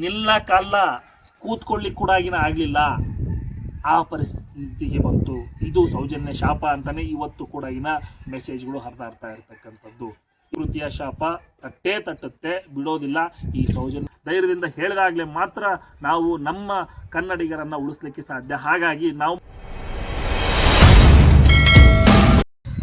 ನಿಲ್ಲಕ್ಕಲ್ಲ ಕೂತ್ಕೊಳ್ಳಿಕ್ಕೆ ಕೂಡ ಆಗಿನ ಆಗಲಿಲ್ಲ. ಆ ಪರಿಸ್ಥಿತಿಗೆ ಬಂತು. ಇದು ಸೌಜನ್ಯ ಶಾಪ ಅಂತಲೇ ಇವತ್ತು ಕೂಡ ಇನ ಮೆಸೇಜ್ಗಳು ಹರಿದಾಡ್ತಾ ಇರ್ತಕ್ಕಂಥದ್ದು. ಕೃತಿಯ ಶಾಪ ತಟ್ಟೇ ತಟ್ಟುತ್ತೆ, ಬಿಡೋದಿಲ್ಲ. ಈ ಸೌಜನ್ಯ ಧೈರ್ಯದಿಂದ ಹೇಳಿದಾಗಲೇ ಮಾತ್ರ ನಾವು ನಮ್ಮ ಕನ್ನಡಿಗರನ್ನು ಉಳಿಸ್ಲಿಕ್ಕೆ ಸಾಧ್ಯ. ಹಾಗಾಗಿ ನಾವು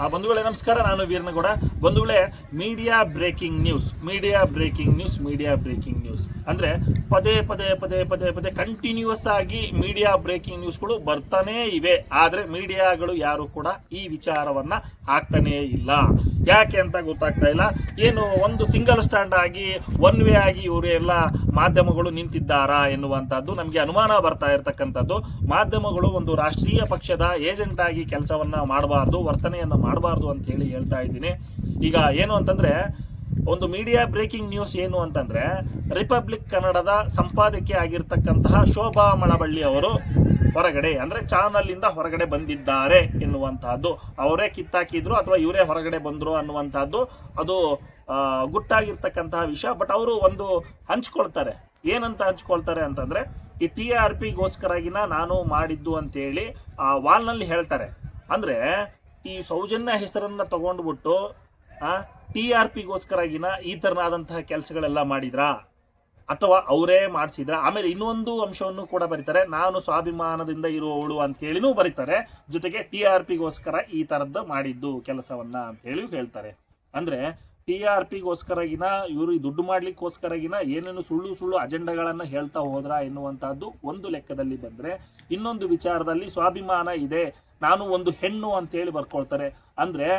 ಆ, ಬಂಧುಗಳೇ, ನಮಸ್ಕಾರ. ನಾನು ವೀರನಗೌಡ. ಬಂಧುಗಳೇ, media breaking news, media breaking news, media breaking news. ಅಂದ್ರೆ ಪದೇ ಪದೇ ಪದೇ ಪದೇ ಪದೇ ಕಂಟಿನ್ಯೂಸ್ ಆಗಿ ಮೀಡಿಯಾ ಬ್ರೇಕಿಂಗ್ ನ್ಯೂಸ್ಗಳು ಬರ್ತಾನೇ ಇವೆ. ಆದ್ರೆ ಮೀಡಿಯಾಗಳು ಯಾರು ಕೂಡ ಈ ವಿಚಾರವನ್ನ ಹಾಕ್ತಾನೇ ಇಲ್ಲ. ಯಾಕೆ ಅಂತ ಗೊತ್ತಾಗ್ತಾ ಇಲ್ಲ. ಏನು ಒಂದು ಸಿಂಗಲ್ ಸ್ಟ್ಯಾಂಡ್ ಆಗಿ ಒನ್ ವೇ ಆಗಿ ಇವರು ಎಲ್ಲ ಮಾಧ್ಯಮಗಳು ನಿಂತಿದ್ದಾರಾ ಎನ್ನುವಂಥದ್ದು ನಮಗೆ ಅನುಮಾನ ಬರ್ತಾ ಇರತಕ್ಕಂಥದ್ದು. ಮಾಧ್ಯಮಗಳು ಒಂದು ರಾಷ್ಟ್ರೀಯ ಪಕ್ಷದ ಏಜೆಂಟ್ ಆಗಿ ಕೆಲಸವನ್ನ ಮಾಡಬಾರ್ದು, ವರ್ತನೆಯನ್ನ ಮಾಡಬಾರ್ದು ಅಂತ ಹೇಳಿ ಹೇಳ್ತಾ ಇದ್ದೀನಿ. ಈಗ ಏನು ಅಂತಂದ್ರೆ, ಒಂದು ಮೀಡಿಯಾ ಬ್ರೇಕಿಂಗ್ ನ್ಯೂಸ್ ಏನು ಅಂತಂದ್ರೆ ರಿಪಬ್ಲಿಕ್ ಕನ್ನಡದ ಸಂಪಾದಕಿ ಆಗಿರ್ತಕ್ಕಂತಹ ಶೋಭಾ ಮಳಬಳ್ಳಿ ಅವರು ಹೊರಗಡೆ, ಅಂದ್ರೆ ಚಾನಲ್ ಇಂದ ಹೊರಗಡೆ ಬಂದಿದ್ದಾರೆ ಎನ್ನುವಂತಹದ್ದು. ಅವರೇ ಕಿತ್ತಾಕಿದ್ರು ಅಥವಾ ಇವರೇ ಹೊರಗಡೆ ಬಂದ್ರು ಅನ್ನುವಂಥದ್ದು ಅದು ಗುಟ್ಟಾಗಿರ್ತಕ್ಕಂತಹ ವಿಷಯ. ಬಟ್ ಅವರು ಒಂದು ಹಂಚ್ಕೊಳ್ತಾರೆ. ಏನಂತ ಹಂಚ್ಕೊಳ್ತಾರೆ ಅಂತಂದ್ರೆ, ಈ ಟಿ ಆರ್ ಪಿಗೋಸ್ಕರಾಗಿನ ನಾನು ಮಾಡಿದ್ದು ಅಂತೇಳಿ ಆ ವಾಲ್ನಲ್ಲಿ ಹೇಳ್ತಾರೆ. ಅಂದ್ರೆ, ಈ ಸೌಜನ್ಯ ಹೆಸರನ್ನ ತಗೊಂಡ್ಬಿಟ್ಟು ಟಿ ಆರ್ ಪಿಗೋಸ್ಕರಾಗಿನ ಈ ಥರನಾದಂತಹ ಕೆಲಸಗಳೆಲ್ಲ ಮಾಡಿದ್ರಾ? ಅಥವಾ ಅವರೇ ಮಾಡಿಸಿದ್ರ, ಆಮೇಲೆ ಇನ್ನೊಂದು ಅಂಶವನ್ನು ಕೂಡ ಬರೀತಾರೆ. ನಾನು ಸ್ವಾಭಿಮಾನದಿಂದ ಇರುವವಳು ಅಂತೇಳಿನೂ ಬರೀತಾರೆ. ಜೊತೆಗೆ ಟಿ ಆರ್ ಪಿಗೋಸ್ಕರ ಈ ಥರದ್ದು ಮಾಡಿದ್ದು ಕೆಲಸವನ್ನ ಅಂತೇಳಿ ಹೇಳ್ತಾರೆ. ಅಂದ್ರೆ ಟಿ ಆರ್ ಪಿಗೋಸ್ಕರಗಿನ ಇವರು ದುಡ್ಡು ಮಾಡ್ಲಿಕ್ಕೋಸ್ಕರಗಿನ ಏನೇನು ಸುಳ್ಳು ಸುಳ್ಳು ಅಜೆಂಡಾಗಳನ್ನ ಹೇಳ್ತಾ ಹೋದ್ರ ಎನ್ನುವಂಥದ್ದು ಒಂದು ಲೆಕ್ಕದಲ್ಲಿ ಬಂದ್ರೆ, ಇನ್ನೊಂದು ವಿಚಾರದಲ್ಲಿ ಸ್ವಾಭಿಮಾನ ಇದೆ, ನಾನು ಒಂದು ಹೆಣ್ಣು ಅಂತೇಳಿ ಬರ್ಕೊಳ್ತಾರೆ. ಅಂದ್ರೆ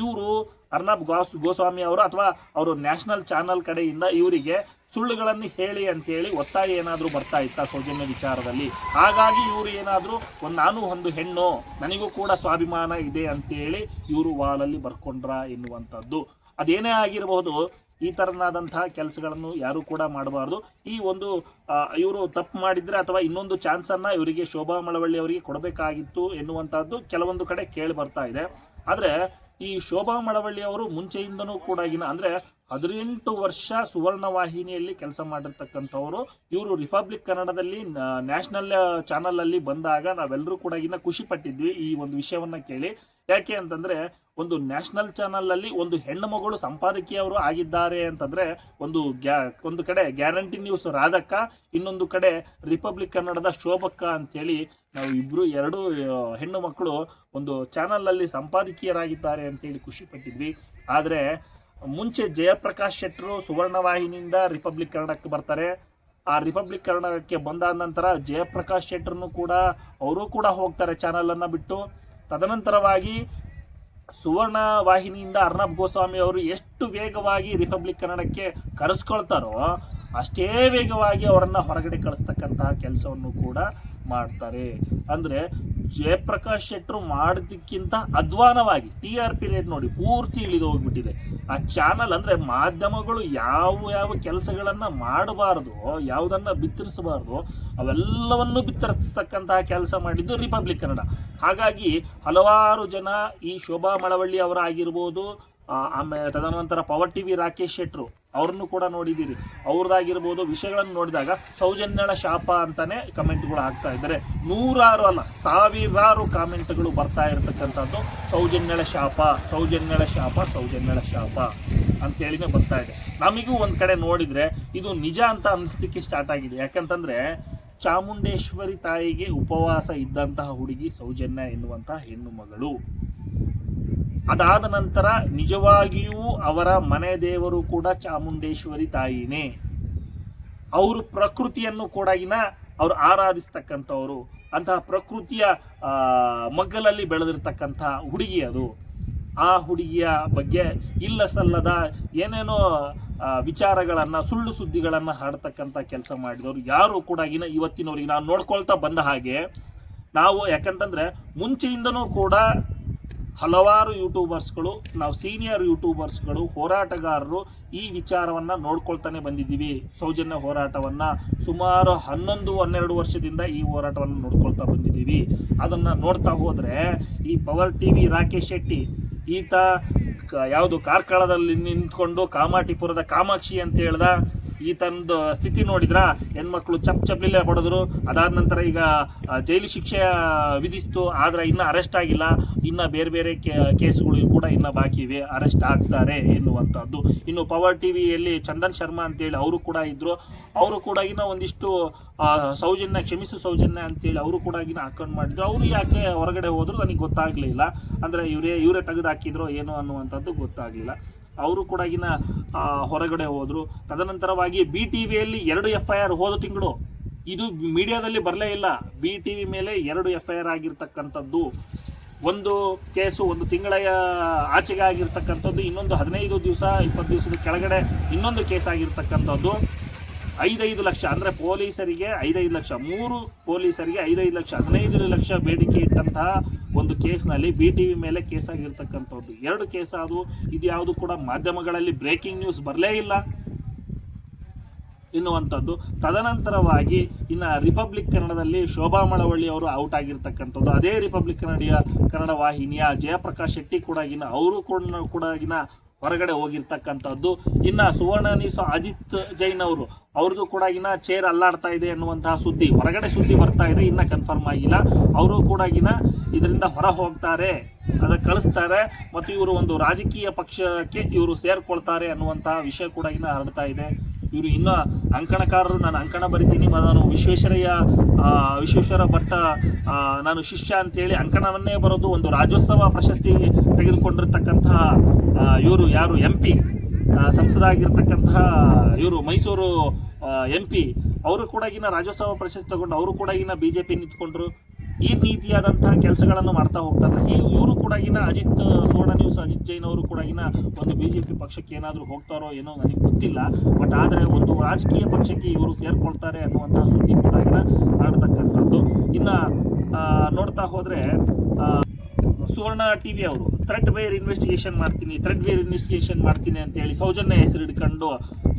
ಇವರು ಅರ್ನಬ್ ಗೋಸ್, ಗೋಸ್ವಾಮಿ ಅವರು ಅಥವಾ ಅವರು ನ್ಯಾಷನಲ್ ಚಾನಲ್ ಕಡೆಯಿಂದ ಇವರಿಗೆ ಸುಳ್ಳುಗಳನ್ನು ಹೇಳಿ ಅಂತೇಳಿ ಒತ್ತಾಯ ಏನಾದರೂ ಬರ್ತಾ ಇತ್ತ ಸೌಜನ್ಯ ವಿಚಾರದಲ್ಲಿ? ಹಾಗಾಗಿ ಇವರು ಏನಾದರೂ ಒಂದು ನಾನು ಒಂದು ಹೆಣ್ಣು, ನನಗೂ ಕೂಡ ಸ್ವಾಭಿಮಾನ ಇದೆ ಅಂತೇಳಿ ಇವರು ವಾಲಲ್ಲಿ ಬರ್ಕೊಂಡ್ರ ಎನ್ನುವಂಥದ್ದು. ಅದೇನೇ ಆಗಿರಬಹುದು ಈ ಥರನಾದಂತಹ ಕೆಲಸಗಳನ್ನು ಯಾರೂ ಕೂಡ ಮಾಡಬಾರ್ದು. ಈ ಒಂದು ಇವರು ತಪ್ಪು ಮಾಡಿದರೆ ಅಥವಾ ಇನ್ನೊಂದು ಚಾನ್ಸನ್ನು ಇವರಿಗೆ ಶೋಭಾ ಮಳವಳ್ಳಿ ಅವರಿಗೆ ಕೊಡಬೇಕಾಗಿತ್ತು ಎನ್ನುವಂಥದ್ದು ಕೆಲವೊಂದು ಕಡೆ ಕೇಳಿ ಬರ್ತಾ ಇದೆ. ಆದರೆ ಈ ಶೋಭಾ ಮಳವಳ್ಳಿ ಅವರು ಮುಂಚೆಯಿಂದನೂ ಕೂಡ ಅಂದರೆ ಹದಿನೆಂಟು ವರ್ಷ ಸುವರ್ಣ ವಾಹಿನಿಯಲ್ಲಿ ಕೆಲಸ ಮಾಡಿರ್ತಕ್ಕಂಥವರು. ಇವರು ರಿಪಬ್ಲಿಕ್ ಕನ್ನಡದಲ್ಲಿ ನ್ಯಾಷನಲ್ ಚಾನಲ್ ಅಲ್ಲಿ ಬಂದಾಗ ನಾವೆಲ್ಲರೂ ಕೂಡ ಇನ್ನ ಖುಷಿ ಪಟ್ಟಿದ್ವಿ ಈ ಒಂದು ವಿಷಯವನ್ನ ಕೇಳಿ. ಯಾಕೆ ಅಂತಂದ್ರೆ, ಒಂದು ನ್ಯಾಷನಲ್ ಚಾನಲಲ್ಲಿ ಒಂದು ಹೆಣ್ಣು ಮಗಳು ಸಂಪಾದಕಿಯವರು ಆಗಿದ್ದಾರೆ ಅಂತಂದ್ರೆ, ಒಂದು ಗ್ಯಾ, ಒಂದು ಕಡೆ ಗ್ಯಾರಂಟಿ ನ್ಯೂಸ್ ರಾಧಕ್ಕ, ಇನ್ನೊಂದು ಕಡೆ ರಿಪಬ್ಲಿಕ್ ಕನ್ನಡದ ಶೋಭಕ್ಕ ಅಂತೇಳಿ ನಾವು ಇಬ್ಬರು ಎರಡು ಹೆಣ್ಣು ಮಕ್ಕಳು ಒಂದು ಚಾನಲಲ್ಲಿ ಸಂಪಾದಕಿಯರಾಗಿದ್ದಾರೆ ಅಂತೇಳಿ ಖುಷಿ ಪಟ್ಟಿದ್ವಿ. ಆದ್ರೆ ಮುಂಚೆ ಜಯಪ್ರಕಾಶ್ ಶೆಟ್ಟರು ಸುವರ್ಣವಾಹಿನಿಯಿಂದ ರಿಪಬ್ಲಿಕ್ ಕನ್ನಡಕ್ಕೆ ಬರ್ತಾರೆ. ಆ ರಿಪಬ್ಲಿಕ್ ಕನ್ನಡಕ್ಕೆ ಬಂದಾದ ನಂತರ ಜಯಪ್ರಕಾಶ್ ಶೆಟ್ಟರ್ನು ಕೂಡ ಅವರು ಕೂಡ ಹೋಗ್ತಾರೆ ಚಾನಲನ್ನು ಬಿಟ್ಟು. ತದನಂತರವಾಗಿ ಸುವರ್ಣ ವಾಹಿನಿಯಿಂದ ಅರ್ನಬ್ ಗೋಸ್ವಾಮಿ ಅವರು ಎಷ್ಟು ವೇಗವಾಗಿ ರಿಪಬ್ಲಿಕ್ ಕನ್ನಡಕ್ಕೆ ಕರೆಸ್ಕೊಳ್ತಾರೋ ಅಷ್ಟೇ ವೇಗವಾಗಿ ಅವರನ್ನು ಹೊರಗಡೆ ಕಳಿಸ್ತಕ್ಕಂತಹ ಕೆಲಸವನ್ನು ಕೂಡ ಮಾಡ್ತಾರೆ. ಅಂದ್ರೆ ಜಯಪ್ರಕಾಶ್ ಶೆಟ್ಟರು ಮಾಡೋದಕ್ಕಿಂತ ಅಧ್ವಾನವಾಗಿ ಟಿ ಆರ್ ಪಿ ರೇಟ್ ನೋಡಿ ಪೂರ್ತಿ ಇಳಿದು ಹೋಗ್ಬಿಟ್ಟಿದೆ. ಆ ಚಾನಲ್ ಅಂದ್ರೆ ಮಾಧ್ಯಮಗಳು ಯಾವ ಯಾವ ಕೆಲಸಗಳನ್ನು ಮಾಡಬಾರದು, ಯಾವುದನ್ನು ಬಿತ್ತರಿಸಬಾರದು, ಅವೆಲ್ಲವನ್ನು ಬಿತ್ತರಿಸ್ತಕ್ಕಂತಹ ಕೆಲಸ ಮಾಡಿದ್ದು ರಿಪಬ್ಲಿಕ್ ಕನ್ನಡ ಹಾಗಾಗಿ ಹಲವಾರು ಜನ ಈ ಶೋಭಾ ಮಳವಳ್ಳಿ ಅವರಾಗಿರ್ಬೋದು ಆಮೇಲೆ ತದನಂತರ ಪವರ್ ಟಿ ವಿ ರಾಕೇಶ್ ಶೆಟ್ರು ಅವ್ರನ್ನು ಕೂಡ ನೋಡಿದ್ದೀರಿ. ಅವ್ರದ್ದಾಗಿರ್ಬೋದು ವಿಷಯಗಳನ್ನು ನೋಡಿದಾಗ ಸೌಜನ್ಯಳ ಶಾಪ ಅಂತಲೇ ಕಮೆಂಟ್ಗಳು ಆಗ್ತಾ ಇದ್ದಾರೆ. ನೂರಾರು ಅಲ್ಲ, ಸಾವಿರಾರು ಕಾಮೆಂಟ್ಗಳು ಬರ್ತಾ ಇರತಕ್ಕಂಥದ್ದು. ಸೌಜನ್ಯಳ ಶಾಪ ಸೌಜನ್ಯಳ ಶಾಪ ಸೌಜನ್ಯಳ ಶಾಪ ಅಂತೇಳಿನೇ ಬರ್ತಾ ಇದೆ. ನಮಗೂ ಒಂದು ಕಡೆ ನೋಡಿದ್ರೆ ಇದು ನಿಜ ಅಂತ ಅನಿಸ್ಲಿಕ್ಕೆ ಸ್ಟಾರ್ಟ್ ಆಗಿದೆ. ಯಾಕಂತಂದ್ರೆ ಚಾಮುಂಡೇಶ್ವರಿ ತಾಯಿಗೆ ಉಪವಾಸ ಇದ್ದಂತಹ ಹುಡುಗಿ ಸೌಜನ್ಯ ಎನ್ನುವಂತಹ ಹೆಣ್ಣು ಮಗಳು. ಅದಾದ ನಂತರ ನಿಜವಾಗಿಯೂ ಅವರ ಮನೆ ದೇವರು ಕೂಡ ಚಾಮುಂಡೇಶ್ವರಿ ತಾಯಿನೇ. ಅವರು ಪ್ರಕೃತಿಯನ್ನು ಕೂಡ ಅವರು ಆರಾಧಿಸ್ತಕ್ಕಂಥವ್ರು. ಅಂತಹ ಪ್ರಕೃತಿಯ ಮಗ್ಗಲಲ್ಲಿ ಬೆಳೆದಿರ್ತಕ್ಕಂಥ ಹುಡುಗಿ ಅದು. ಆ ಹುಡುಗಿಯ ಬಗ್ಗೆ ಇಲ್ಲ ಸಲ್ಲದ ಏನೇನೋ ವಿಚಾರಗಳನ್ನು, ಸುಳ್ಳು ಸುದ್ದಿಗಳನ್ನು ಹಾಡ್ತಕ್ಕಂಥ ಕೆಲಸ ಮಾಡಿದವರು ಯಾರು ಕೂಡ ಇನ್ನ ಇವತ್ತಿನವರಿಗೆ ನಾವು ನೋಡ್ಕೊಳ್ತಾ ಬಂದ ಹಾಗೆ, ನಾವು ಯಾಕಂತಂದ್ರೆ ಮುಂಚೆಯಿಂದನೂ ಕೂಡ ಹಲವಾರು ಯೂಟ್ಯೂಬರ್ಸ್ಗಳು, ನಾವು ಸೀನಿಯರ್ ಯೂಟ್ಯೂಬರ್ಸ್ಗಳು, ಹೋರಾಟಗಾರರು ಈ ವಿಚಾರವನ್ನು ನೋಡ್ಕೊಳ್ತಾನೆ ಬಂದಿದ್ದೀವಿ. ಸೌಜನ್ಯ ಹೋರಾಟವನ್ನು ಸುಮಾರು ಹನ್ನೊಂದು, ಹನ್ನೆರಡು ವರ್ಷದಿಂದ ಈ ಹೋರಾಟವನ್ನು ನೋಡ್ಕೊಳ್ತಾ ಬಂದಿದ್ದೀವಿ. ಅದನ್ನು ನೋಡ್ತಾ ಹೋದರೆ ಈ power T V Rakesh Shetty, ಈತ ಯಾವುದು ಕಾರ್ಕಳದಲ್ಲಿ ನಿಂತ್ಕೊಂಡು ಕಾಮಾಟಿಪುರದ ಕಾಮಾಕ್ಷಿ ಅಂತ ಹೇಳ್ದ ಈತಂದು ಸ್ಥಿತಿ ನೋಡಿದ್ರ? ಹೆಣ್ಮಕ್ಳು ಚಪ್ ಚಪ್ಲಿಲ್ಲೇ ಹೊಡೆದ್ರು. ಅದಾದ ನಂತರ ಈಗ ಜೈಲು ಶಿಕ್ಷೆ ವಿಧಿಸ್ತು. ಆದ್ರೆ ಇನ್ನ ಅರೆಸ್ಟ್ ಆಗಿಲ್ಲ. ಇನ್ನ ಬೇರೆ ಬೇರೆ ಕೇಸ್ಗಳು ಕೂಡ ಇನ್ನ ಬಾಕಿ ಇವೆ. ಅರೆಸ್ಟ್ ಆಗ್ತಾರೆ ಎನ್ನುವಂಥದ್ದು. ಇನ್ನು ಪವರ್ ಟಿವಿಯಲ್ಲಿ ಚಂದನ್ ಶರ್ಮಾ ಅಂತೇಳಿ ಅವರು ಕೂಡ ಇದ್ದರು ಅವರು ಕೂಡ ಇನ್ನ ಒಂದಿಷ್ಟು ಸೌಜನ್ಯ, ಕ್ಷಮಿಸು ಸೌಜನ್ಯ ಅಂತೇಳಿ ಅವರು ಕೂಡ ಇನ್ನ ಅಕೌಂಟ್ ಮಾಡಿದ್ರು. ಅವರು ಯಾಕೆ ಹೊರಗಡೆ ಹೋದ್ರು? ನನಗೆ ಗೊತ್ತಾಗ್ಲಿಲ್ಲ ಅಂದ್ರೆ ಇವರೇ ಇವರೇ ತೆಗೆದು ಹಾಕಿದ್ರು ಏನು ಅನ್ನುವಂಥದ್ದು ಗೊತ್ತಾಗ್ಲಿಲ್ಲ. ಅವರು ಕೂಡ ಇನ್ನ ಹೊರಗಡೆ ಹೋದರು. ತದನಂತರವಾಗಿ ಬಿ ಟಿ ವಿಯಲ್ಲಿ ಎರಡು ಎಫ್ ಐ ಆರ್ ಹೋದ ತಿಂಗಳು. ಇದು ಮೀಡಿಯಾದಲ್ಲಿ ಬರಲೇ ಇಲ್ಲ. ಬಿ ಟಿ ವಿ ಮೇಲೆ ಎರಡು ಎಫ್ ಐ ಆರ್ ಆಗಿರ್ತಕ್ಕಂಥದ್ದು. ಒಂದು ಕೇಸು ಒಂದು ತಿಂಗಳ ಆಚೆಗೆ ಆಗಿರ್ತಕ್ಕಂಥದ್ದು, ಇನ್ನೊಂದು ಹದಿನೈದು ದಿವಸ, ಇಪ್ಪತ್ತು ದಿವಸದ ಕೆಳಗಡೆ ಇನ್ನೊಂದು ಕೇಸ್ ಆಗಿರ್ತಕ್ಕಂಥದ್ದು. ಐದೈದು ಲಕ್ಷ ಅಂದರೆ ಪೊಲೀಸರಿಗೆ ಐದೈದು ಲಕ್ಷ, ಮೂರು ಪೊಲೀಸರಿಗೆ ಐದೈದು ಲಕ್ಷ, ಹದಿನೈದು ಲಕ್ಷ ಬೇಡಿಕೆ ಇಟ್ಟಂತಹ ಒಂದು ಕೇಸ್ನಲ್ಲಿ ಬಿ ಟಿ ವಿ ಮೇಲೆ ಕೇಸ್ ಆಗಿರ್ತಕ್ಕಂಥದ್ದು ಎರಡು ಕೇಸ್ ಅದು ಇದ್ಯಾವುದು ಕೂಡ ಮಾಧ್ಯಮಗಳಲ್ಲಿ ಬ್ರೇಕಿಂಗ್ ನ್ಯೂಸ್ ಬರಲೇ ಇಲ್ಲ. ಎನ್ನುವಂಥದ್ದು. ತದನಂತರವಾಗಿ ಇನ್ನು ರಿಪಬ್ಲಿಕ್ ಕನ್ನಡದಲ್ಲಿ ಶೋಭಾ ಮಳವಳ್ಳಿ ಅವರು ಔಟ್ ಆಗಿರ್ತಕ್ಕಂಥದ್ದು. ಅದೇ ರಿಪಬ್ಲಿಕ್ ಕನ್ನಡಿಯ ಕನ್ನಡ ವಾಹಿನಿಯ ಜಯಪ್ರಕಾಶ್ ಶೆಟ್ಟಿ ಕೂಡ ಇನ್ನು ಅವರು ಕೂಡ ಕೂಡ ಇನ್ನ ಹೊರಗಡೆ ಹೋಗಿರ್ತಕ್ಕಂಥದ್ದು. ಇನ್ನು ಸುವರ್ಣ ನ್ಯೂಸ್ ಅಜಿತ್ ಜೈನ್ ಅವರು ಅವ್ರದ್ದು ಕೂಡ ಇನ್ನ ಚೇರ್ ಅಲ್ಲಾಡ್ತಾ ಇದೆ ಅನ್ನುವಂತಹ ಸುದ್ದಿ, ಹೊರಗಡೆ ಸುದ್ದಿ ಬರ್ತಾ ಇದೆ, ಇನ್ನ ಕನ್ಫರ್ಮ್ ಆಗಿಲ್ಲ. ಅವರು ಕೂಡ ಇನ್ನ ಇದರಿಂದ ಹೊರ ಹೋಗ್ತಾರೆ ಅದಕ್ಕೆ ಕಳಿಸ್ತಾರೆ, ಮತ್ತು ಇವರು ಒಂದು ರಾಜಕೀಯ ಪಕ್ಷಕ್ಕೆ ಇವರು ಸೇರ್ಕೊಳ್ತಾರೆ ಅನ್ನುವಂತಹ ವಿಷಯ ಕೂಡ ಇನ್ನ ಹರಡ್ತಾ ಇದೆ. ಇವರು ಇನ್ನ ಅಂಕಣಕಾರರು, ನಾನು ಅಂಕಣ ಬರಿತೀನಿ, ನಾನು ವಿಶ್ವೇಶ್ವರಯ್ಯ ವಿಶ್ವೇಶ್ವರ ಭಟ್ಟ ನಾನು ಶಿಷ್ಯ ಅಂತೇಳಿ ಅಂಕಣವನ್ನೇ ಬರೋದು ಒಂದು ರಾಜ್ಯೋತ್ಸವ ಪ್ರಶಸ್ತಿ ತೆಗೆದುಕೊಂಡಿರ್ತಕ್ಕಂತಹ ಇವರು ಯಾರು ಎಂ ಪಿ ಸಂಸದಾಗಿರ್ತಕ್ಕಂತಹ ಇವರು ಮೈಸೂರು ಎಂ ಪಿ ಅವರು ಕೂಡ ಇನ್ನ ರಾಜ್ಯೋತ್ಸವ ಪ್ರಶಸ್ತಿ ತಗೊಂಡು ಅವರು ಕೂಡ ಇನ್ನ ಬಿ ಜೆ ಪಿ ನಿಂತ್ಕೊಂಡ್ರು. ಈ ರೀತಿಯಾದಂತಹ ಕೆಲಸಗಳನ್ನು ಮಾಡ್ತಾ ಹೋಗ್ತಾರೆ. ಈ ಇವರು ಕೂಡ ಇನ್ನ ಅಜಿತ್, ಸುವರ್ಣ ನ್ಯೂಸ್, ಅಜಿತ್ ಜೈನ್ ಅವರು ಕೂಡ ಇನ್ನ ಒಂದು ಬಿಜೆಪಿ ಪಕ್ಷಕ್ಕೆ ಏನಾದರೂ ಹೋಗ್ತಾರೋ ಏನೋ ನನಗೆ ಗೊತ್ತಿಲ್ಲ. ಬಟ್ ಆದರೆ ಒಂದು ರಾಜಕೀಯ ಪಕ್ಷಕ್ಕೆ ಇವರು ಸೇರ್ಕೊಳ್ತಾರೆ ಅನ್ನುವಂತಹ ಸುದ್ದಿ ಕೂಡ ಇನ್ನ ಹರಡ್ತಕ್ಕಂಥದ್ದು ಇನ್ನು ನೋಡ್ತಾ ಹೋದ್ರೆ ಆ, ಟಿ ವಿ ಅವರು ಥ್ರೆಡ್ ವೇರ್ ಇನ್ವೆಸ್ಟಿಗೇಷನ್ ಮಾಡ್ತೀನಿ ಥ್ರೆಡ್ ವೇರ್ ಇನ್ವೆಸ್ಟಿಗೇಷನ್ ಮಾಡ್ತೀನಿ ಅಂತ ಹೇಳಿ ಸೌಜನ್ಯ ಹೆಸರು ಹಿಡ್ಕೊಂಡು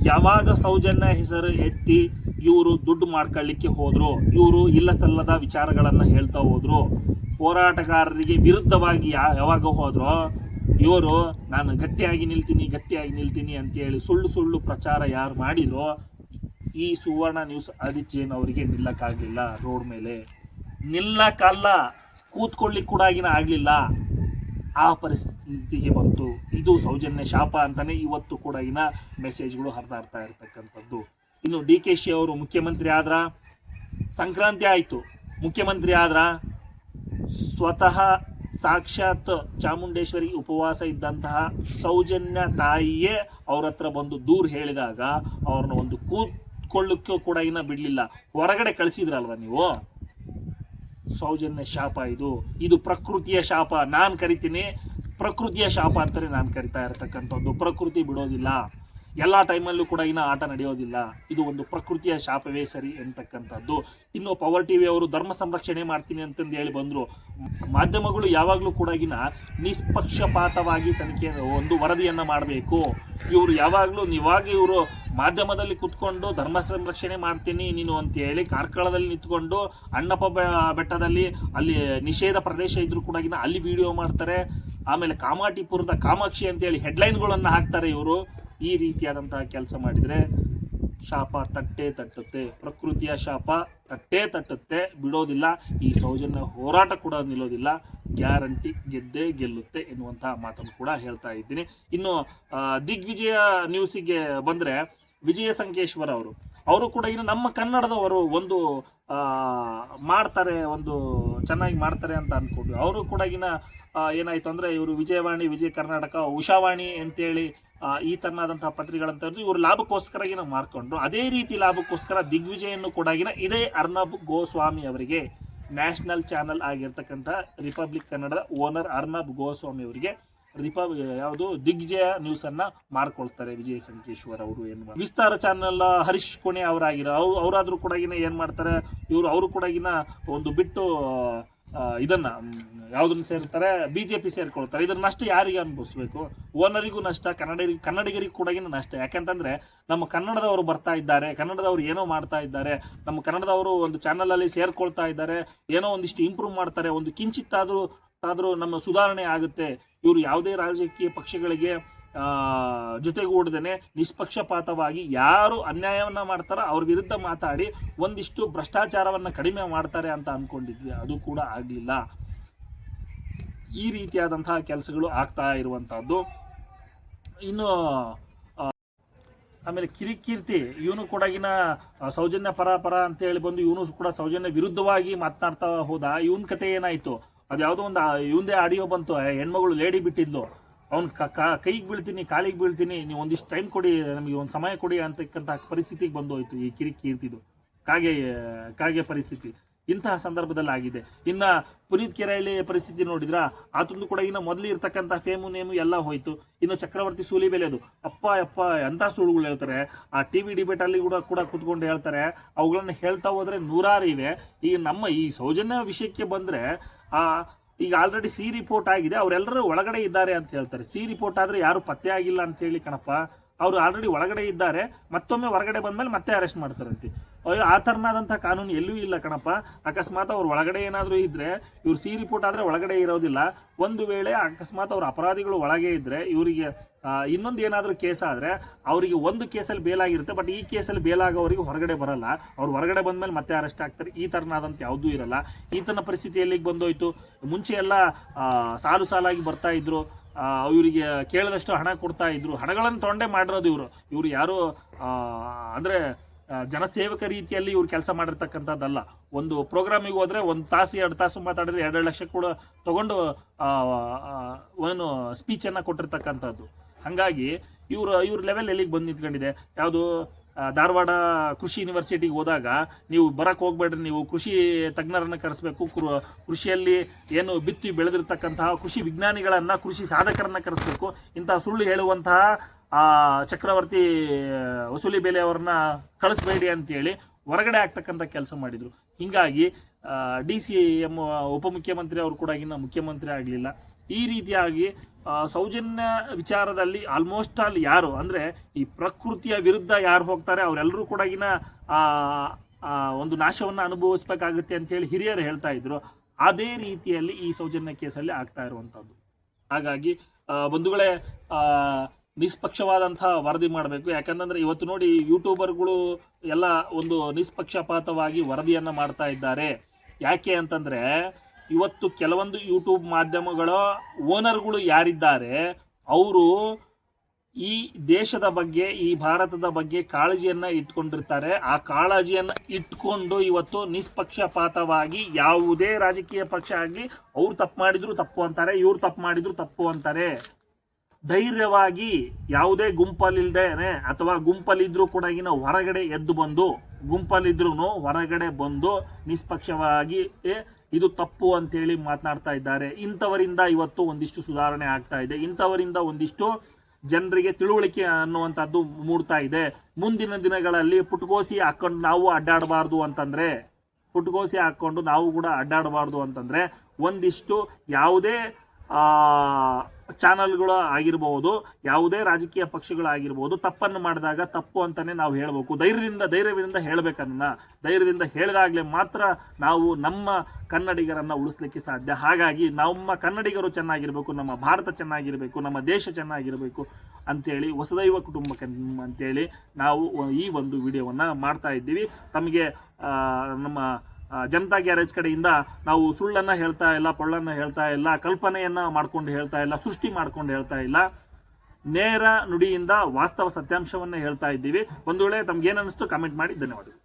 ಯಾವಾಗ ಸೌಜನ್ಯ ಹೆಸರು ಎತ್ತಿ ಇವರು ದುಡ್ಡು ಮಾಡ್ಕೊಳ್ಳಿಕ್ಕೆ ಹೋದರು ಇವರು ಇಲ್ಲ ಸಲ್ಲದ ವಿಚಾರಗಳನ್ನು ಹೇಳ್ತಾ ಹೋದರು ಹೋರಾಟಗಾರರಿಗೆ ವಿರುದ್ಧವಾಗಿ ಯಾವಾಗ ಹೋದ್ರು ಇವರು ನಾನು ಗಟ್ಟಿಯಾಗಿ ನಿಲ್ತೀನಿ ಗಟ್ಟಿಯಾಗಿ ನಿಲ್ತೀನಿ ಅಂತೇಳಿ ಸುಳ್ಳು ಸುಳ್ಳು ಪ್ರಚಾರ ಯಾರು ಮಾಡಿದ್ರು ಈ ಸುವರ್ಣ ನ್ಯೂಸ್ ಆದಿತ್ಯನ್ ಅವರಿಗೆ ನಿಲ್ಲಕ್ಕಾಗಲಿಲ್ಲ ರೋಡ್ ಮೇಲೆ. ನಿಲ್ಲಕ್ಕಲ್ಲ ಕೂತ್ಕೊಳ್ಳಿಕ್ಕೆ ಕೂಡ ಆಗಿನ ಆಗಲಿಲ್ಲ. ಆ ಪರಿಸ್ಥಿತಿಗೆ ಬಂತು. ಇದು ಸೌಜನ್ಯ ಶಾಪ ಅಂತಲೇ ಇವತ್ತು ಕೂಡ ಇನ್ನ ಮೆಸೇಜ್ಗಳು ಹರಿದಾಡ್ತಾ ಇರ್ತಕ್ಕಂಥದ್ದು. ಇನ್ನು ಡಿ ಕೆ ಶಿ ಅವರು ಮುಖ್ಯಮಂತ್ರಿ ಆದ್ರ? ಸಂಕ್ರಾಂತಿ ಆಯಿತು. ಮುಖ್ಯಮಂತ್ರಿ ಆದ್ರ? ಸ್ವತಃ ಸಾಕ್ಷಾತ್ ಚಾಮುಂಡೇಶ್ವರಿ ಉಪವಾಸ ಇದ್ದಂತಹ ಸೌಜನ್ಯ ತಾಯಿಯೇ ಅವ್ರ ಹತ್ರ ಬಂದು ದೂರು ಹೇಳಿದಾಗ ಅವ್ರನ್ನ ಒಂದು ಕೂತ್ಕೊಳ್ಳಿಕ್ಕೂ ಕೂಡ ಇನ್ನ ಬಿಡಲಿಲ್ಲ. ಹೊರಗಡೆ ಕಳಿಸಿದ್ರಲ್ವ ನೀವು? ಸೌಜನ್ಯ ಶಾಪ ಇದು. ಇದು ಪ್ರಕೃತಿಯ ಶಾಪ. ನಾನು ಕರಿತೀನಿ. ಪ್ರಕೃತಿಯ ಶಾಪ ಅಂತಲೇ ನಾನು ಕರಿತಾ ಇರತಕ್ಕಂಥದ್ದು. ಪ್ರಕೃತಿ ಬಿಡೋದಿಲ್ಲ. ಎಲ್ಲ ಟೈಮಲ್ಲೂ ಕೂಡ ಇನ್ನು ಆಟ ನಡೆಯೋದಿಲ್ಲ. ಇದು ಒಂದು ಪ್ರಕೃತಿಯ ಶಾಪವೇ ಸರಿ ಎಂತಕ್ಕಂಥದ್ದು. ಇನ್ನು ಪವರ್ ಟಿವಿ ಅವರು ಧರ್ಮ ಸಂರಕ್ಷಣೆ ಮಾಡ್ತೀನಿ ಅಂತಂದು ಹೇಳಿ ಬಂದರು. ಮಾಧ್ಯಮಗಳು ಯಾವಾಗಲೂ ಕೂಡ ಇನ್ನ ನಿಷ್ಪಕ್ಷಪಾತವಾಗಿ ತನಿಖೆ ಒಂದು ವರದಿಯನ್ನು ಮಾಡಬೇಕು. ಇವರು ಯಾವಾಗಲೂ ನೀವಾಗಿ ಇವರು ಮಾಧ್ಯಮದಲ್ಲಿ ಕುತ್ಕೊಂಡು ಧರ್ಮ ಸಂರಕ್ಷಣೆ ಮಾಡ್ತೀನಿ ನೀನು ಅಂತ ಹೇಳಿ ಕಾರ್ಕಳದಲ್ಲಿ ನಿಂತ್ಕೊಂಡು ಅಣ್ಣಪ್ಪ ಬೆಟ್ಟದಲ್ಲಿ ಅಲ್ಲಿ ನಿಷೇಧ ಪ್ರದೇಶ ಇದ್ರೂ ಕೂಡ ಅಲ್ಲಿ ವಿಡಿಯೋ ಮಾಡ್ತಾರೆ. ಆಮೇಲೆ ಕಾಮಾಟಿಪುರದ ಕಾಮಾಕ್ಷಿ ಅಂತೇಳಿ ಹೆಡ್ಲೈನ್ಗಳನ್ನು ಹಾಕ್ತಾರೆ ಇವರು. ಈ ರೀತಿಯಾದಂತಹ ಕೆಲಸ ಮಾಡಿದರೆ ಶಾಪ ತಟ್ಟೆ ತಟ್ಟುತ್ತೆ. ಪ್ರಕೃತಿಯ ಶಾಪ ತಟ್ಟೆ ತಟ್ಟುತ್ತೆ. ಬಿಡೋದಿಲ್ಲ, ಈ ಸೌಜನ್ಯ ಹೋರಾಟ ಕೂಡ ನಿಲ್ಲೋದಿಲ್ಲ. ಗ್ಯಾರಂಟಿ ಗೆದ್ದೇ ಗೆಲ್ಲುತ್ತೆ ಎನ್ನುವಂತಹ ಮಾತನ್ನು ಕೂಡ ಹೇಳ್ತಾ ಇದ್ದೀನಿ. ಇನ್ನು ದಿಗ್ವಿಜಯ ನ್ಯೂಸಿಗೆ ಬಂದರೆ ವಿಜಯ ಸಂಕೇಶ್ವರ ಅವರು. ಅವರು ಕೂಡ ಇನ್ನು ನಮ್ಮ ಕನ್ನಡದವರು ಒಂದು ಮಾಡ್ತಾರೆ, ಒಂದು ಚೆನ್ನಾಗಿ ಮಾಡ್ತಾರೆ ಅಂತ ಅಂದ್ಕೊಂಡು ಅವರು ಕೂಡ ಇನ್ನು ಏನಾಯಿತು ಅಂದರೆ ಇವರು ವಿಜಯವಾಣಿ, ವಿಜಯ ಕರ್ನಾಟಕ, ಉಷಾವಾಣಿ ಅಂತೇಳಿ ಈ ತರನಾದಂತಹ ಪತ್ರಿಕೆಗಳಂತ ಇವರು ಲಾಭಕ್ಕೋಸ್ಕರ ಏನೋ ಮಾರ್ಕೊಂಡ್ರು ಅದೇ ರೀತಿ ಲಾಭಕ್ಕೋಸ್ಕರ ದಿಗ್ವಿಜಯನ್ನು ಕೂಡ ಇದೇ ಅರ್ನಬ್ ಗೋಸ್ವಾಮಿ ಅವರಿಗೆ ನ್ಯಾಷನಲ್ ಚಾನಲ್ ಆಗಿರ್ತಕ್ಕಂಥ ರಿಪಬ್ಲಿಕ್ ಕನ್ನಡದ ಓನರ್ ಅರ್ನಬ್ ಗೋಸ್ವಾಮಿ ಅವರಿಗೆ ರಿಪಬ್, ಯಾವುದು ದಿಗ್ವಿಜಯ ನ್ಯೂಸ್ ಅನ್ನ ಮಾರ್ಕೊಳ್ತಾರೆ ವಿಜಯ ಸಂಕೇಶ್ವರ್ ಅವರು ಏನು ವಿಸ್ತಾರ ಚಾನಲ್, ಹರೀಶ್ ಕೋಣೆ ಅವರಾಗಿರೋ ಅವ್ರು ಅವರಾದ್ರೂ ಕೂಡ ಏನ್ ಮಾಡ್ತಾರೆ? ಇವರು ಅವರು ಕೂಡ ಒಂದು ಬಿಟ್ಟು ಇದನ್ನ ಸೇರ್ತಾರೆ? ಬಿ ಸೇರ್ತಾರೆ ಬಿಜೆಪಿ ಸೇರ್ಕೊಳ್ತಾರೆ. ಇದನ್ನ ನಷ್ಟ ಯಾರಿಗೆ ಅನುಭವಿಸ್ಬೇಕು? ಓನರಿಗೂ ನಷ್ಟ ಕನ್ನಡಿಗರಿಗೆ ಕನ್ನಡಿಗರಿಗೂ ಕೂಡ ನಷ್ಟ. ಯಾಕಂತಂದ್ರೆ, ನಮ್ಮ ಕನ್ನಡದವರು ಬರ್ತಾ ಇದ್ದಾರೆ, ಕನ್ನಡದವರು ಏನೋ ಮಾಡ್ತಾ ಇದ್ದಾರೆ, ನಮ್ಮ ಕನ್ನಡದವರು ಒಂದು ಚಾನಲಲ್ಲಿ ಸೇರ್ಕೊಳ್ತಾ ಇದ್ದಾರೆ, ಏನೋ ಒಂದಿಷ್ಟು ಇಂಪ್ರೂವ್ ಮಾಡ್ತಾರೆ, ಒಂದು ಕಿಂಚಿತ್ತಾದ್ರೂ ಆದರೂ ನಮ್ಮ ಸುಧಾರಣೆ ಆಗುತ್ತೆ. ಇವರು ಯಾವುದೇ ರಾಜಕೀಯ ಪಕ್ಷಗಳಿಗೆ ಆ, ಜೊತೆಗೂಡದೇನೆ ನಿಷ್ಪಕ್ಷಪಾತವಾಗಿ ಯಾರು ಅನ್ಯಾಯವನ್ನ ಮಾಡ್ತಾರೋ ಅವ್ರ ವಿರುದ್ಧ ಮಾತಾಡಿ ಒಂದಿಷ್ಟು ಭ್ರಷ್ಟಾಚಾರವನ್ನ ಕಡಿಮೆ ಮಾಡ್ತಾರೆ ಅಂತ ಅಂದ್ಕೊಂಡಿದ್ವಿ ಅದು ಕೂಡ ಆಗಲಿಲ್ಲ. ಈ ರೀತಿಯಾದಂತಹ ಕೆಲಸಗಳು ಆಗ್ತಾ ಇರುವಂಥದ್ದು ಇನ್ನು ಆಮೇಲೆ ಕಿರಿಕೀರ್ತಿ ಇವನು ಕೊಡಗಿನ ಸೌಜನ್ಯ ಪರ ಪರ ಅಂತ ಹೇಳಿ ಬಂದು ಇವನು ಕೂಡ ಸೌಜನ್ಯ ವಿರುದ್ಧವಾಗಿ ಮಾತನಾಡ್ತಾ ಹೋದ. ಇವನ್ ಕತೆ ಏನಾಯ್ತು? ಅದು ಯಾವುದೋ ಒಂದು ಇವಂದೇ ಆಡಿಯೋ ಬಂತು. ಹೆಣ್ಮಗಳು ಲೇಡಿ ಬಿಟ್ಟಿದ್ಲು. ಅವ್ನು ಕೈಗೆ ಬೀಳ್ತೀನಿ, ಕಾಲಿಗೆ ಬೀಳ್ತೀನಿ, ನೀವು ಒಂದಿಷ್ಟು ಟೈಮ್ ಕೊಡಿ, ನಮಗೆ ಒಂದು ಸಮಯ ಕೊಡಿ ಅಂತಕ್ಕಂಥ ಪರಿಸ್ಥಿತಿಗೆ ಬಂದು ಈ ಕಿರಿಕೀರ್ತಿದು ಕಾಗೆ ಕಾಗೆ ಪರಿಸ್ಥಿತಿ. ಇಂತಹ ಸಂದರ್ಭದಲ್ಲಿ ಆಗಿದೆ. ಇನ್ನು ಪುನೀತ್ ಕೆರೆಹಳ್ಳಿ ಪರಿಸ್ಥಿತಿ ನೋಡಿದ್ರ? ಆತಂದು ಕೂಡ ಇನ್ನು ಮೊದಲು ಇರ್ತಕ್ಕಂಥ ಫೇಮು ನೇಮು ಎಲ್ಲ ಹೋಯ್ತು. ಇನ್ನು ಚಕ್ರವರ್ತಿ ಸೂಲಿ ಸೂಲಿಬೆಲೆದು ಅಪ್ಪ ಅಪ್ಪ ಎಂಥ ಸುಳ್ಳುಗಳು ಹೇಳ್ತಾರೆ. ಆ ಟಿ ವಿ ಡಿಬೇಟ್ ಅಲ್ಲಿ ಕೂಡ ಕೂಡ ಕುತ್ಕೊಂಡು ಹೇಳ್ತಾರೆ. ಅವುಗಳನ್ನು ಹೇಳ್ತಾ ಹೋದರೆ ನೂರಾರು ಇವೆ. ಈಗ ನಮ್ಮ ಈ ಸೌಜನ್ಯ ವಿಷಯಕ್ಕೆ ಬಂದರೆ ಆ ಈಗ ಆಲ್ರೆಡಿ ಸಿ ರಿಪೋರ್ಟ್ ಆಗಿದೆ ಅವರೆಲ್ಲರೂ ಒಳಗಡೆ ಇದ್ದಾರೆ ಅಂತ ಹೇಳ್ತಾರೆ. ಸಿ ರಿಪೋರ್ಟ್ ಆದ್ರೆ ಯಾರು ಪತ್ತೆ ಆಗಿಲ್ಲ ಅಂತ ಹೇಳಿ ಕಣಪ್ಪ. ಅವರು ಆಲ್ರೆಡಿ ಒಳಗಡೆ ಇದ್ದಾರೆ, ಮತ್ತೊಮ್ಮೆ ಹೊರಗಡೆ ಬಂದಮೇಲೆ ಮತ್ತೆ ಅರೆಸ್ಟ್ ಮಾಡ್ತಾರಂತೆ. ಆ ಥರನಾದಂಥ ಕಾನೂನು ಎಲ್ಲೂ ಇಲ್ಲ ಕಣಪ್ಪ. ಅಕಸ್ಮಾತ್ ಅವ್ರು ಒಳಗಡೆ ಏನಾದರೂ ಇದ್ರೆ, ಇವ್ರು ಸಿ ರಿಪೋರ್ಟ್ ಆದರೆ ಒಳಗಡೆ ಇರೋದಿಲ್ಲ. ಒಂದು ವೇಳೆ ಅಕಸ್ಮಾತ್ ಅವ್ರ ಅಪರಾಧಿಗಳು ಒಳಗೆ ಇದ್ದರೆ ಇವರಿಗೆ ಇನ್ನೊಂದು ಏನಾದರೂ ಕೇಸ್ ಆದರೆ ಅವರಿಗೆ ಒಂದು ಕೇಸಲ್ಲಿ ಬೇಲಾಗಿರುತ್ತೆ ಬಟ್ ಈ ಕೇಸಲ್ಲಿ ಬೇಲಾಗೋವರಿಗೆ ಹೊರಗಡೆ ಬರಲ್ಲ. ಅವ್ರು ಹೊರಗಡೆ ಬಂದ್ಮೇಲೆ ಮತ್ತೆ ಅರೆಸ್ಟ್ ಆಗ್ತಾರೆ. ಈ ಥರನಾದಂಥ ಯಾವುದೂ ಇರಲ್ಲ. ಈತನ ಪರಿಸ್ಥಿತಿ ಎಲ್ಲಿಗೆ ಬಂದೋಯ್ತು? ಮುಂಚೆ ಎಲ್ಲ ಸಾಲು ಸಾಲಾಗಿ ಬರ್ತಾ ಇದ್ರು. ಇವರಿಗೆ ಕೇಳಿದಷ್ಟು ಹಣ ಕೊಡ್ತಾ ಇದ್ರು. ಹಣಗಳನ್ನು ತೊಂಡೆ ಮಾಡಿರೋದು ಇವರು. ಇವರು ಯಾರು ಅಂದರೆ ಜನಸೇವಕ ರೀತಿಯಲ್ಲಿ ಇವ್ರು ಕೆಲಸ ಮಾಡಿರ್ತಕ್ಕಂಥದ್ದಲ್ಲ. ಒಂದು ಪ್ರೋಗ್ರಾಮಿಗೆ ಹೋದರೆ ಒಂದು ತಾಸು, ಎರಡು ತಾಸು ಮಾತಾಡಿದ್ರೆ ಎರಡು ಲಕ್ಷ ಕೂಡ ತಗೊಂಡು ಏನು ಸ್ಪೀಚನ್ನು ಕೊಟ್ಟಿರ್ತಕ್ಕಂಥದ್ದು. ಹಾಗಾಗಿ ಇವರು, ಇವ್ರ ಲೆವೆಲ್ ಎಲ್ಲಿಗೆ ಬಂದು ನಿಂತ್ಕೊಂಡಿದೆ. ಯಾವುದು ಧಾರವಾಡ ಕೃಷಿ ಯೂನಿವರ್ಸಿಟಿಗೆ ಹೋದಾಗ ನೀವು ಬರೋಕ್ಕೆ ಹೋಗ್ಬೇಡ್ರಿ, ನೀವು ಕೃಷಿ ತಜ್ಞರನ್ನು ಕರೆಸಬೇಕು. ಕೃಷಿಯಲ್ಲಿ ಏನು ಬಿತ್ತಿ ಬೆಳೆದಿರ್ತಕ್ಕಂತಹ ಕೃಷಿ ವಿಜ್ಞಾನಿಗಳನ್ನು, ಕೃಷಿ ಸಾಧಕರನ್ನು ಕರೆಸಬೇಕು. ಇಂತಹ ಸುಳ್ಳು ಹೇಳುವಂತಹ ಚಕ್ರವರ್ತಿ ವಸೂಲಿ ಬೆಲೆ ಅವ್ರನ್ನ ಕಳಿಸ್ಬೇಡಿ ಅಂತೇಳಿ ಹೊರಗಡೆ ಆಗ್ತಕ್ಕಂಥ ಕೆಲಸ ಮಾಡಿದರು. ಹೀಗಾಗಿ ಡಿ ಸಿ ಎಂ ಉಪಮುಖ್ಯಮಂತ್ರಿ ಅವರು ಕೂಡ ಇನ್ನು ಮುಖ್ಯಮಂತ್ರಿ ಆಗಲಿಲ್ಲ. ಈ ರೀತಿಯಾಗಿ ಸೌಜನ್ಯ ವಿಚಾರದಲ್ಲಿ ಆಲ್ಮೋಸ್ಟ್ ಆಲ್ ಯಾರು? ಅಂದರೆ ಈ ಪ್ರಕೃತಿಯ ವಿರುದ್ಧ ಯಾರು ಹೋಗ್ತಾರೆ ಅವರೆಲ್ಲರೂ ಕೂಡ ಈಗಿನ ಒಂದು ನಾಶವನ್ನು ಅನುಭವಿಸ್ಬೇಕಾಗುತ್ತೆ ಅಂತೇಳಿ ಹಿರಿಯರು ಹೇಳ್ತಾ ಇದ್ರು. ಅದೇ ರೀತಿಯಲ್ಲಿ ಈ ಸೌಜನ್ಯ ಕೇಸಲ್ಲಿ ಆಗ್ತಾ ಇರುವಂಥದ್ದು. ಹಾಗಾಗಿ ಬಂಧುಗಳೇ ನಿಷ್ಪಕ್ಷವಾದಂಥ ವರದಿ ಮಾಡಬೇಕು. ಯಾಕಂತಂದರೆ ಇವತ್ತು ನೋಡಿ ಯೂಟ್ಯೂಬರ್ಗಳು ಎಲ್ಲ ಒಂದು ನಿಷ್ಪಕ್ಷಪಾತವಾಗಿ ವರದಿಯನ್ನು ಮಾಡ್ತಾ ಇದ್ದಾರೆ. ಯಾಕೆ ಅಂತಂದ್ರೆ ಇವತ್ತು ಕೆಲವೊಂದು ಯೂಟ್ಯೂಬ್ ಮಾಧ್ಯಮಗಳ ಓನರ್ಗಳು ಯಾರಿದ್ದಾರೆ, ಅವರು ಈ ದೇಶದ ಬಗ್ಗೆ, ಈ ಭಾರತದ ಬಗ್ಗೆ ಕಾಳಜಿಯನ್ನು ಇಟ್ಕೊಂಡಿರ್ತಾರೆ. ಆ ಕಾಳಜಿಯನ್ನು ಇಟ್ಕೊಂಡು ಇವತ್ತು ನಿಷ್ಪಕ್ಷಪಾತವಾಗಿ ಯಾವುದೇ ರಾಜಕೀಯ ಪಕ್ಷ ಆಗಲಿ, ಅವ್ರು ತಪ್ಪು ಮಾಡಿದ್ರು ತಪ್ಪು ಅಂತಾರೆ, ಇವ್ರು ತಪ್ಪು ಮಾಡಿದ್ರು ತಪ್ಪು ಅಂತಾರೆ. ಧೈರ್ಯವಾಗಿ ಯಾವುದೇ ಗುಂಪಲ್ಲಿಲ್ದೇನೆ ಅಥವಾ ಗುಂಪಲ್ಲಿದ್ರೂ ಕೂಡ ಈಗಿನ ಹೊರಗಡೆ ಎದ್ದು ಬಂದು ಗುಂಪಲ್ಲಿದ್ರೂ ಹೊರಗಡೆ ಬಂದು ನಿಷ್ಪಕ್ಷವಾಗಿ ಇದು ತಪ್ಪು ಅಂತೇಳಿ ಮಾತನಾಡ್ತಾ ಇದ್ದಾರೆ. ಇಂಥವರಿಂದ ಇವತ್ತು ಒಂದಿಷ್ಟು ಸುಧಾರಣೆ ಆಗ್ತಾ ಇದೆ. ಇಂಥವರಿಂದ ಒಂದಿಷ್ಟು ಜನರಿಗೆ ತಿಳುವಳಿಕೆ ಅನ್ನುವಂಥದ್ದು ಮೂಡ್ತಾ ಇದೆ. ಮುಂದಿನ ದಿನಗಳಲ್ಲಿ ಪುಟ್ಕೋಸಿ ಹಾಕೊಂಡು ನಾವು ಅಡ್ಡಾಡಬಾರ್ದು ಅಂತಂದ್ರೆ ಪುಟ್ಕೋಸಿ ಹಾಕೊಂಡು ನಾವು ಕೂಡ ಅಡ್ಡಾಡಬಾರ್ದು ಅಂತಂದ್ರೆ, ಒಂದಿಷ್ಟು ಯಾವುದೇ ಚಾನಲ್ಗಳು ಆಗಿರಬಹುದು ಯಾವುದೇ ರಾಜಕೀಯ ಪಕ್ಷಗಳಾಗಿರ್ಬೋದು, ತಪ್ಪನ್ನು ಮಾಡಿದಾಗ ತಪ್ಪು ಅಂತಲೇ ನಾವು ಹೇಳಬೇಕು. ಧೈರ್ಯದಿಂದ ಧೈರ್ಯದಿಂದ ಹೇಳಬೇಕನ್ನ ಧೈರ್ಯದಿಂದ ಹೇಳಿದಾಗಲೇ ಮಾತ್ರ ನಾವು ನಮ್ಮ ಕನ್ನಡಿಗರನ್ನು ಉಳಿಸ್ಲಿಕ್ಕೆ ಸಾಧ್ಯ. ಹಾಗಾಗಿ ನಮ್ಮ ಕನ್ನಡಿಗರು ಚೆನ್ನಾಗಿರಬೇಕು, ನಮ್ಮ ಭಾರತ ಚೆನ್ನಾಗಿರಬೇಕು, ನಮ್ಮ ದೇಶ ಚೆನ್ನಾಗಿರಬೇಕು ಅಂಥೇಳಿ ಹೊಸದೈವ ಕುಟುಂಬಕ್ಕೆ ಅಂತೇಳಿ ನಾವು ಈ ಒಂದು ವಿಡಿಯೋವನ್ನು ಮಾಡ್ತಾ ಇದ್ದೀವಿ. ತಮಗೆ ನಮ್ಮ ಜನತಾ ಗ್ಯಾರೇಜ್ ಕಡೆಯಿಂದ ನಾವು ಸುಳ್ಳನ್ನು ಹೇಳ್ತಾ ಇಲ್ಲ, ಪೊಳ್ಳನ್ನು ಹೇಳ್ತಾ ಇಲ್ಲ, ಕಲ್ಪನೆಯನ್ನು ಮಾಡ್ಕೊಂಡು ಹೇಳ್ತಾ ಇಲ್ಲ, ಸೃಷ್ಟಿ ಮಾಡ್ಕೊಂಡು ಹೇಳ್ತಾ ಇಲ್ಲ. ನೇರ ನುಡಿಯಿಂದ ವಾಸ್ತವ ಸತ್ಯಾಂಶವನ್ನು ಹೇಳ್ತಾ ಇದ್ದೀವಿ. ಒಂದು ವೇಳೆ ತಮ್ಗೆ ಏನು ಅನಿಸ್ತು ಕಮೆಂಟ್ ಮಾಡಿ. ಧನ್ಯವಾದಗಳು.